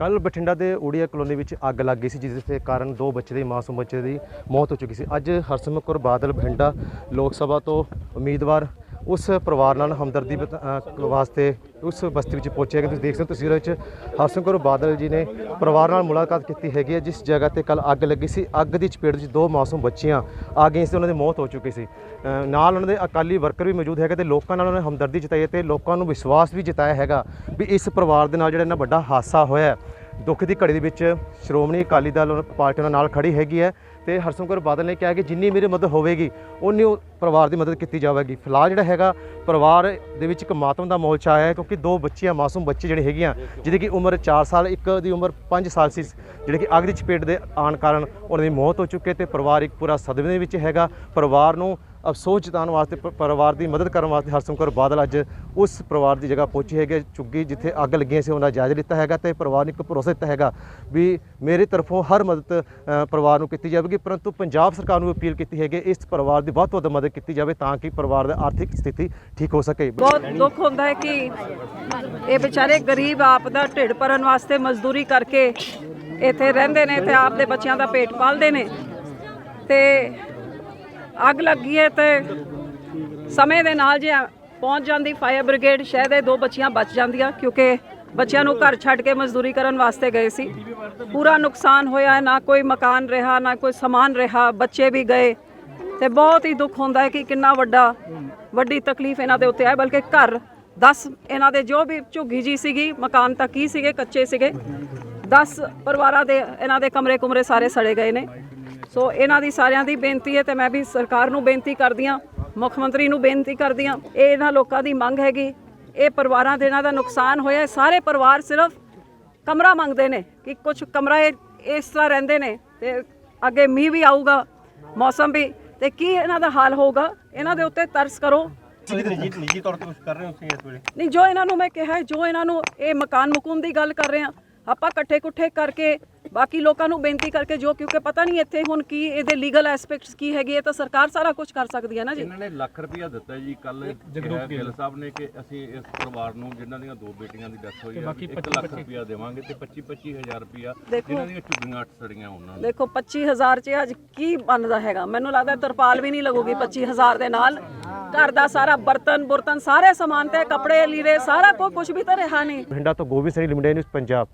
ਕੱਲ ਬਠਿੰਡਾ ਦੇ ਓੜੀਆ ਕਲੋਨੀ ਵਿੱਚ ਅੱਗ ਲੱਗ ਗਈ ਸੀ, ਜਿਸ ਦੇ ਕਾਰਨ ਦੋ ਬੱਚੇ ਦੀ ਮਾਸੂਮ ਬੱਚੇ ਦੀ ਮੌਤ ਹੋ ਚੁੱਕੀ ਸੀ। ਅੱਜ ਹਰਸਿਮਰਤ ਕੌਰ ਬਾਦਲ ਬਠਿੰਡਾ ਲੋਕ ਸਭਾ ਤੋਂ ਉਮੀਦਵਾਰ ਉਸ ਪਰਿਵਾਰ ਨਾਲ ਹਮਦਰਦੀ ਵਾਸਤੇ ਉਸ ਬਸਤੀ ਵਿੱਚ ਪਹੁੰਚੇ ਕਿ ਤੁਸੀਂ ਦੇਖ ਸਕਦੇ ਹੋ ਤਸਵੀਰਾਂ ਵਿੱਚ ਹਰਸਿਮਰਤ ਕੌਰ ਬਾਦਲ ਜੀ ਨੇ ਪਰਿਵਾਰ ਨਾਲ ਮੁਲਾਕਾਤ ਕੀਤੀ ਹੈਗੀ ਹੈ, ਜਿਸ ਜਗ੍ਹਾ ਤੇ ਕੱਲ ਅੱਗ ਲੱਗੀ ਸੀ। ਅੱਗ ਦੀ ਚਪੇਟ ਵਿੱਚ ਦੋ ਮਾਸੂਮ ਬੱਚੀਆਂ ਆ ਗਈਆਂ ਸੀ, ਉਹਨਾਂ ਦੀ ਮੌਤ ਹੋ ਚੁੱਕੀ ਸੀ। ਨਾਲ ਉਹਨਾਂ ਦੇ ਅਕਾਲੀ ਵਰਕਰ ਵੀ ਮੌਜੂਦ ਹੈਗੇ ਤੇ ਲੋਕਾਂ ਨਾਲ ਉਹਨਾਂ ਨੇ ਹਮਦਰਦੀ ਜਤਾਈ ਹੈ ਤੇ ਲੋਕਾਂ ਨੂੰ ਵਿਸ਼ਵਾਸ ਵੀ ਜਤਾਇਆ ਹੈਗਾ ਵੀ ਇਸ ਪਰਿਵਾਰ ਦੇ ਨਾਲ ਜਿਹੜਾ ਇੰਨਾ ਵੱਡਾ ਹਾਦਸਾ ਹੋਇਆ ਦੁੱਖ ਦੀ ਘੜੀ ਦੇ ਵਿੱਚ ਸ਼੍ਰੋਮਣੀ ਅਕਾਲੀ ਦਲ ਪਾਰਟੀ ਉਹਨਾਂ ਨਾਲ ਖੜੀ ਹੈਗੀ ਹੈ ਤੇ ਹਰਸਿਮਰਤ ਕੌਰ ਬਾਦਲ ਨੇ ਕਿਹਾ ਕਿ ਜਿੰਨੀ ਮੇਰੀ ਮਦਦ ਹੋਵੇਗੀ ਉਨੀ ਉਹ ਪਰਿਵਾਰ ਦੀ ਮਦਦ ਕੀਤੀ ਜਾਵੇਗੀ। ਫਿਲਹਾਲ ਜਿਹੜਾ ਹੈਗਾ, ਪਰਿਵਾਰ ਦੇ ਵਿੱਚ ਇੱਕ ਮਾਤਮ ਦਾ ਮੋਲ ਛਾਇਆ ਹੈ ਕਿਉਂਕਿ ਦੋ ਬੱਚੀਆਂ, ਮਾਸੂਮ ਬੱਚੇ ਜਿਹੜੇ ਹੈਗੀਆਂ, ਜਿਹਦੀ ਕਿ ਉਮਰ 4 ਸਾਲ, ਇੱਕ ਦੀ ਉਮਰ 5 ਸਾਲ ਸੀ, ਜਿਹੜੇ ਕਿ ਅੱਗ ਦੀ ਚਪੇਟ ਦੇ ਆਉਣ ਕਾਰਨ ਉਹਨਾਂ ਦੀ ਮੌਤ ਹੋ ਚੁੱਕੀ ਹੈ ਤੇ ਪਰਿਵਾਰ ਇੱਕ ਪੂਰਾ ਸਦਮੇ ਦੇ ਵਿੱਚ ਹੈਗਾ। ਪਰਿਵਾਰ ਨੂੰ ਅਫਸੋਸ ਜਤਾਉਣ ਵਾਸਤੇ ਪਰਿਵਾਰ ਦੀ ਮਦਦ ਕਰਨ ਵਾਸਤੇ ਹਰਸਿਮਰਤ ਕੌਰ ਬਾਦਲ ਅੱਜ ਉਸ ਪਰਿਵਾਰ ਦੀ ਜਗ੍ਹਾ ਪਹੁੰਚੀ ਹੈਗੇ ਚੁੱਗੀ ਜਿੱਥੇ ਅੱਗ ਲੱਗੀਆਂ ਸੀ, ਉਹਨਾਂ ਦਾ ਜਾਇਜ਼ਾ ਲਿੱਤਾ ਹੈਗਾ ਤੇ ਪਰਿਵਾਰ ਨੂੰ ਇੱਕ ਭਰੋਸਾ ਦਿੱਤਾ ਹੈਗਾ ਵੀ ਮੇਰੇ ਤਰਫੋਂ ਹਰ ਮਦਦ ਪਰਿਵਾਰ ਨੂੰ ਕੀਤੀ ਜਾਵੇਗੀ, ਪਰੰਤੂ ਪੰਜਾਬ ਸਰਕਾਰ ਨੂੰ ਅਪੀਲ ਕੀਤੀ ਹੈਗੀ ਇਸ ਪਰਿਵਾਰ ਦੀ ਬਹੁਤ ਵੱਧ ਮਦਦ ਕੀਤੀ ਜਾਵੇ ਤਾਂ ਕਿ ਪਰਿਵਾਰ ਦੀ ਆਰਥਿਕ ਸਥਿਤੀ ਠੀਕ ਹੋ ਸਕੇ। ਬਹੁਤ ਦੁੱਖ ਹੁੰਦਾ ਹੈ ਕਿ ਇਹ ਵਿਚਾਰੇ ਗਰੀਬ ਆਪ ਦਾ ਢਿੱਡ ਭਰਨ ਵਾਸਤੇ ਮਜ਼ਦੂਰੀ ਕਰਕੇ ਇੱਥੇ ਰਹਿੰਦੇ ਨੇ ਤੇ ਆਪ ਦੇ ਬੱਚਿਆਂ ਦਾ ਪੇਟ ਪਾਲਦੇ ਨੇ ਤੇ ਅੱਗ ਲੱਗੀ ਹੈ ਤੇ ਸਮੇਂ ਦੇ ਨਾਲ ਜੇ ਪਹੁੰਚ ਜਾਂਦੀ ਫਾਇਰ ਬ੍ਰਿਗੇਡ ਸ਼ਾਇਦ ਇਹ ਦੋ ਬੱਚੀਆਂ ਬਚ ਜਾਂਦੀਆਂ ਕਿਉਂਕਿ ਬੱਚਿਆਂ ਨੂੰ ਘਰ ਛੱਡ ਕੇ ਮਜ਼ਦੂਰੀ ਕਰਨ ਵਾਸਤੇ ਗਏ ਸੀ। ਪੂਰਾ ਨੁਕਸਾਨ ਹੋਇਆ ਹੈ ਨਾ ਕੋਈ ਮਕਾਨ ਰਿਹਾ, ਨਾ ਕੋਈ ਸਮਾਨ ਰਿਹਾ, ਬੱਚੇ ਵੀ ਗਏ ਤੇ ਬਹੁਤ ਹੀ ਦੁੱਖ ਹੁੰਦਾ ਹੈ ਕਿ ਕਿੰਨਾ ਵੱਡਾ, ਵੱਡੀ ਤਕਲੀਫ ਇਹਨਾਂ ਦੇ ਉੱਤੇ ਆਏ ਬਲਕਿ ਘਰ 10 ਇਹਨਾਂ ਦੇ ਜੋ ਵੀ ਝੁੱਗੀ ਜੀ ਸੀਗੀ, ਮਕਾਨ ਤਾਂ ਕੀ ਸੀਗੇ, ਕੱਚੇ ਸੀਗੇ 10 ਪਰਿਵਾਰਾਂ ਦੇ ਇਹਨਾਂ ਦੇ ਕਮਰੇ ਕੁਮਰੇ ਸਾਰੇ ਸੜੇ ਗਏ ਨੇ। ਸੋ ਇਹਨਾਂ ਦੀ ਸਾਰਿਆਂ ਦੀ ਬੇਨਤੀ ਹੈ ਤੇ ਮੈਂ ਵੀ ਸਰਕਾਰ ਨੂੰ ਬੇਨਤੀ ਕਰਦੀ ਹਾਂ ਮੁੱਖ ਮੰਤਰੀ ਨੂੰ ਬੇਨਤੀ ਕਰਦੀ ਹਾਂ ਇਹ ਇਹਨਾਂ ਲੋਕਾਂ ਦੀ ਮੰਗ ਹੈਗੀ। ਇਹ ਪਰਿਵਾਰਾਂ ਦੇ ਇਹਨਾਂ ਦਾ ਨੁਕਸਾਨ ਹੋਇਆ। ਸਾਰੇ ਪਰਿਵਾਰ ਸਿਰਫ ਕਮਰਾ ਮੰਗਦੇ ਨੇ ਕਿ ਕੁਝ ਕਮਰਾ ਇਸ ਤਰ੍ਹਾਂ ਰਹਿੰਦੇ ਨੇ ਤੇ ਅੱਗੇ ਮੀਂਹ ਵੀ ਆਊਗਾ ਮੌਸਮ ਵੀ ਤੇ ਕੀ ਇਹਨਾਂ ਦਾ ਹਾਲ ਹੋਊਗਾ ਇਹਨਾਂ ਦੇ ਉੱਤੇ ਤਰਸ ਕਰੋ। ਨਿੱਜੀ ਨਿੱਜੀ ਤੌਰ ਤੇ ਕੁਝ ਕਰ ਰਹੇ ਹੋ ਤੁਸੀਂ ਇਸ ਵੇਲੇ? ਨਹੀਂ ਜੋ ਇਹਨਾਂ ਨੂੰ ਮੈਂ ਕਿਹਾ ਜੋ ਇਹਨਾਂ ਨੂੰ ਇਹ ਮਕਾਨ ਮੁਕੂਨ ਦੀ ਗੱਲ ਕਰ ਰਹੇ ਆ ਆਪਾਂ ਇਕੱਠੇ ਕੁੱਠੇ ਕਰਕੇ ਬਾਕੀ ਲੋਕਾਂ ਨੂੰ ਬੇਨਤੀ ਕਰਕੇ ਜੋ ਕਿਉਂਕਿ ਪਤਾ ਨਹੀਂ ਇੱਥੇ ਹੁਣ ਕੀ ਇਹਦੇ ਲੀਗਲ ਐਸਪੈਕਟਸ ਕੀ ਹੈਗੇ ਇਹ ਤਾਂ ਸਰਕਾਰ ਸਾਰਾ ਕੁਝ ਕਰ ਸਕਦੀ ਹੈ ਨਾ ਜੀ। ਇਹਨਾਂ ਨੇ ਲੱਖ ਰੁਪਇਆ ਦਿੱਤਾ ਜੀ ਕੱਲ ਜਗਰੂਪ ਗਿੱਲ ਸਾਹਿਬ ਨੇ ਕਿ ਅਸੀਂ ਇਸ ਪਰਿਵਾਰ ਨੂੰ ਜਿਨ੍ਹਾਂ ਦੀਆਂ ਦੋ ਬੇਟੀਆਂ ਦੀ ਡੈਥ ਹੋਈ ਹੈ 1 ਲੱਖ ਰੁਪਇਆ ਦੇਵਾਂਗੇ ਤੇ 25 25000 ਰੁਪਇਆ ਦੇਖੋ। ਜਿਨ੍ਹਾਂ ਦੀਆਂ ਝੁੱਗੀਆਂ ਅੱਠ ਸੜੀਆਂ ਉਹਨਾਂ ਨੂੰ। ਦੇਖੋ 25000 ਚ ਅੱਜ ਕੀ ਬਣਦਾ ਹੈਗਾ? ਮੈਨੂੰ ਲੱਗਦਾ ਤਰਪਾਲ ਵੀ ਨਹੀਂ ਲੱਗੂਗੀ 25000 ਦੇ ਨਾਲ। ਘਰ ਦਾ ਸਾਰਾ ਬਰਤਨ ਬੁਰਤਨ ਸਾਰੇ ਸਮਾਨ ਤੇ ਕੱਪੜੇ ਲੀੜੇ ਸਾਰਾ ਕੋਈ ਕੁਝ ਵੀ ਤਾਂ ਰਿਹਾ ਨਹੀਂ। ਬਠਿੰਡਾ ਤੋਂ ਗੋਬਿੰਦ ਸਿੰਘ ਲਿਮਟਿਡ ਨਿਊਜ਼ ਪੰਜਾਬ।